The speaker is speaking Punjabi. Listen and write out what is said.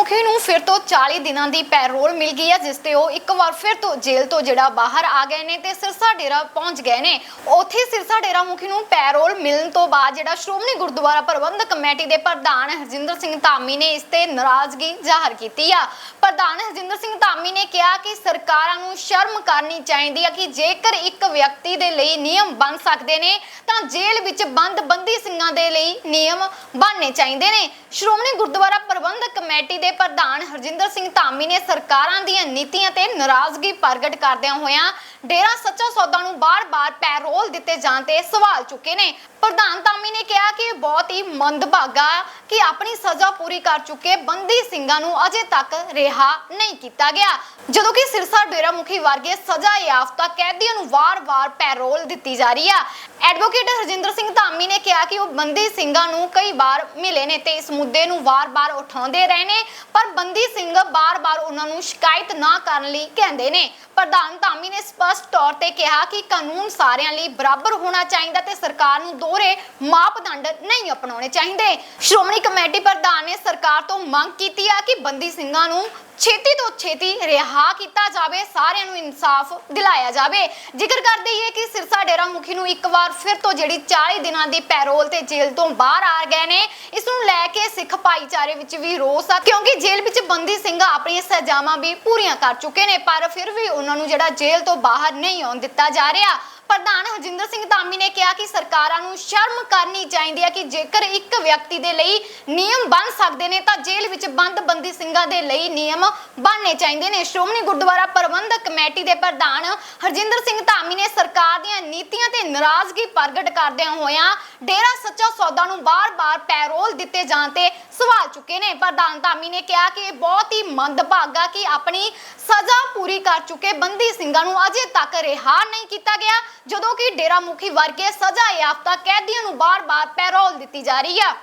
ਮੁਖੀ ਨੂੰ ਫਿਰ ਤੋਂ 40 ਦਿਨਾਂ ਦੀ ਪੈਰੋਲ ਮਿਲ ਗਈ ਹੈ, ਜਿਸ ਤੇ ਉਹ ਇੱਕ ਵਾਰ ਫਿਰ ਤੋਂ ਜੇਲ੍ਹ ਤੋਂ ਜਿਹੜਾ ਬਾਹਰ ਆ ਗਏ ਨੇ ਤੇ ਸਿਰਸਾ ਡੇਰਾ ਪਹੁੰਚ ਗਏ ਨੇ। ਉੱਥੇ ਸਿਰਸਾ ਡੇਰਾ ਮੁਖੀ ਨੂੰ ਪੈਰੋਲ ਮਿਲਣ ਤੋਂ ਬਾਅਦ ਜਿਹੜਾ ਸ਼੍ਰੋਮਣੀ ਗੁਰਦੁਆਰਾ ਪ੍ਰਬੰਧਕ ਕਮੇਟੀ ਦੇ ਪ੍ਰਧਾਨ ਹਰਜਿੰਦਰ ਸਿੰਘ ਧਾਮੀ ਨੇ ਇਸ ਤੇ ਨਾਰਾਜ਼ਗੀ ਜ਼ਾਹਰ ਕੀਤੀ ਆ। ਪ੍ਰਧਾਨ ਹਰਜਿੰਦਰ ਸਿੰਘ ਧਾਮੀ ਨੇ ਕਿਹਾ ਕਿ ਸਰਕਾਰਾਂ ਨੂੰ ਸ਼ਰਮ ਕਰਨੀ ਚਾਹੀਦੀ ਹੈ ਕਿ ਜੇਕਰ ਇੱਕ ਵਿਅਕਤੀ ਦੇ ਲਈ ਨਿਯਮ ਬਣ ਸਕਦੇ ਨੇ, ਤਾਂ ਜੇਲ੍ਹ ਵਿੱਚ ਬੰਦ ਬੰਦੀ ਸਿੰਘਾਂ ਦੇ ਲਈ ਨਿਯਮ ਬਣਨੇ ਚਾਹੀਦੇ ਨੇ। ਸ਼੍ਰੋਮਣੀ ਗੁਰਦੁਆਰਾ ਪ੍ਰਬੰਧਕ ਕਮੇਟੀ ਦੇ ਪ੍ਰਧਾਨ ਹਰਜਿੰਦਰ ਸਿੰਘ ਧਾਮੀ ਨੇ ਸਰਕਾਰਾਂ ਦੀਆਂ ਨੀਤੀਆਂ ਤੇ ਨਾਰਾਜ਼ਗੀ ਪ੍ਰਗਟ ਕਰਦਿਆਂ ਹੋਇਆਂ ਡੇਰਾ ਸੱਚਾ ਸੌਦਾ ਨੂੰ ਬਾਰ-ਬਾਰ ਪੈਰੋਲ ਦਿੱਤੇ ਜਾਣ ਤੇ ਸਵਾਲ ਚੁੱਕੇ ਨੇ। ਪ੍ਰਧਾਨ ਧਾਮੀ ਨੇ ਕਿਹਾ ਕਿ ਬਹੁਤ ਹੀ ਮੰਦਭਾਗਾ ਕਿ ਆਪਣੀ ਸਜ਼ਾ ਪੂਰੀ ਕਰ ਚੁੱਕੇ ਬੰਦੀ ਸਿੰਘਾਂ ਨੂੰ ਅਜੇ ਤੱਕ ਰਿਹਾ ਨਹੀਂ ਕੀਤਾ ਗਿਆ। ਜਦੋਂ ਕਿ ਸਿਰਸਾ ਡੇਰਾ ਮੁਖੀ ਵਰਗੇ ਸਜ਼ਾ ਯਾਫਤਾ ਕੈਦੀਆਂ ਨੂੰ ਵਾਰ-ਵਾਰ ਪੈਰੋਲ ਦਿੱਤੀ ਜਾ ਰਹੀ ਆ। ਐਡਵੋਕੇਟ ਹਰਜਿੰਦਰ ਸਿੰਘ ਧਾਮੀ ਨੇ ਕਿਹਾ ਕਿ ਉਹ ਬੰਦੀ ਸਿੰਘਾਂ ਨੂੰ ਕਈ ਵਾਰ ਮਿਲੇ ਨੇ ਤੇ ਇਸ ਮੁੱਦੇ ਨੂੰ ਵਾਰ-ਵਾਰ ਉਠਾਉਂਦੇ ਰਹੇ ਨੇ, ਪਰ ਬੰਦੀ ਸਿੰਘ ਬਾਰ-ਬਾਰ ਉਹਨਾਂ ਨੂੰ ਸ਼ਿਕਾਇਤ ਨਾ ਕਰਨ ਲਈ ਕਹਿੰਦੇ ਨੇ। ਪ੍ਰਧਾਨ ਧਾਮੀ ਨੇ ਸਪਸ਼ਟ ਤੌਰ ਤੇ ਕਿਹਾ ਕਿ ਕਾਨੂੰਨ ਸਾਰਿਆਂ ਲਈ ਬਰਾਬਰ ਹੋਣਾ ਚਾਹੀਦਾ ਤੇ ਸਰਕਾਰ ਨੂੰ ਦੋਹਰੇ ਮਾਪਦੰਡ ਨਹੀਂ ਅਪਣਾਉਣੇ ਚਾਹੀਦੇ। ਸ਼੍ਰੋਮਣੀ ਕਮੇਟੀ ਪ੍ਰਧਾਨ ਨੇ ਸਰਕਾਰ ਤੋਂ ਮੰਗ ਕੀਤੀ ਆ ਕਿ ਬੰਦੀ ਸਿੰਘਾਂ ਨੂੰ ਛੇਤੀ ਤੋਂ ਛੇਤੀ ਰਿਹਾ ਕੀਤਾ ਜਾਵੇ, ਸਾਰਿਆਂ ਨੂੰ ਇਨਸਾਫ ਦਿਲਾਇਆ ਜਾਵੇ। ਜ਼ਿਕਰ ਕਰਦੇ ਹੀ ਹੈ ਕਿ ਸਿਰਸਾ ਡੇਰਾ ਮੁਖੀ ਨੂੰ ਇੱਕ ਵਾਰ ਫਿਰ ਤੋਂ ਜਿਹੜੀ 40 ਦਿਨਾਂ ਦੀ ਪੈਰੋਲ ਤੇ ਜੇਲ੍ਹ ਤੋਂ ਬਾਹਰ ਆ ਗਏ ਨੇ, ਇਸ ਨੂੰ ਲੈ ਕੇ ਸਿੱਖ ਭਾਈਚਾਰੇ ਵਿੱਚ ਵੀ ਰੋਸ ਆ, ਕਿਉਂਕਿ ਜੇਲ੍ਹ ਵਿੱਚ ਬੰਦੀ ਸਿੰਘ ਆਪਣੀਆਂ ਸਜ਼ਾਵਾਂ ਵੀ ਪੂਰੀਆਂ ਕਰ ਚੁੱਕੇ ਨੇ, ਪਰ ਫਿਰ ਵੀ ਉਹਨਾਂ ਨੂੰ ਜਿਹੜਾ ਜੇਲ੍ਹ ਤੋਂ ਬਾਹਰ ਨਹੀਂ ਆਉਣ ਦਿੱਤਾ ਜਾ ਰਿਹਾ। ਪ੍ਰਧਾਨ ਹਰਜਿੰਦਰ ਸਿੰਘ ਧਾਮੀ ਨੇ ਕਿਹਾ ਕਿ ਸਰਕਾਰਾਂ ਨੂੰ ਸ਼ਰਮ ਕਰਨੀ ਚਾਹੀਦੀ ਹੈ ਕਿ ਜੇਕਰ ਇੱਕ ਵਿਅਕਤੀ ਦੇ ਲਈ ਨਿਯਮ ਬਣ ਸਕਦੇ ਨੇ ਤਾਂ ਜੇਲ੍ਹ ਵਿੱਚ ਬੰਦ ਬੰਦੀ ਸਿੰਘਾਂ ਦੇ ਲਈ ਨਿਯਮ ਬਣਨੇ ਚਾਹੀਦੇ ਨੇ। ਸ਼੍ਰੋਮਣੀ ਗੁਰਦੁਆਰਾ ਪ੍ਰਬੰਧਕ ਕਮੇਟੀ ਦੇ ਪ੍ਰਧਾਨ ਹਰਜਿੰਦਰ ਸਿੰਘ ਧਾਮੀ ਨੇ ਸਰਕਾਰ ਦੀ ਨੀਤੀਆਂ ਤੇ ਨਾਰਾਜ਼ਗੀ ਪ੍ਰਗਟ ਕਰਦਿਆਂ ਹੋਇਆਂ ਡੇਰਾ ਸੱਚਾ ਸੌਦਾ ਨੂੰ ਬਾਰ-ਬਾਰ ਪੈਰੋਲ ਦਿੱਤੇ ਜਾਣ ਤੇ ਸਵਾਲ ਚੁੱਕੇ ਨੇ। ਪ੍ਰਧਾਨ ਧਾਮੀ ਨੇ ਕਿਹਾ ਕਿ ਇਹ ਬਹੁਤ ਹੀ ਮੰਦਭਾਗਾ ਕਿ ਆਪਣੀ ਸਜ਼ਾ ਪੂਰੀ ਕਰ ਚੁੱਕੇ ਬੰਦੀ ਸਿੰਘਾਂ ਨੂੰ ਅਜੇ ਤੱਕ ਰਿਹਾ ਨਹੀਂ ਕੀਤਾ ਗਿਆ, ਜਦੋਂ ਕਿ ਡੇਰਾ ਮੁਖੀ ਵਰਗੇ ਸਜ਼ਾ ਯਾਫਤਾ ਕੈਦੀਆਂ ਨੂੰ ਬਾਰ-ਬਾਰ ਪੈਰੋਲ ਦਿੱਤੀ ਜਾ ਰਹੀ ਹੈ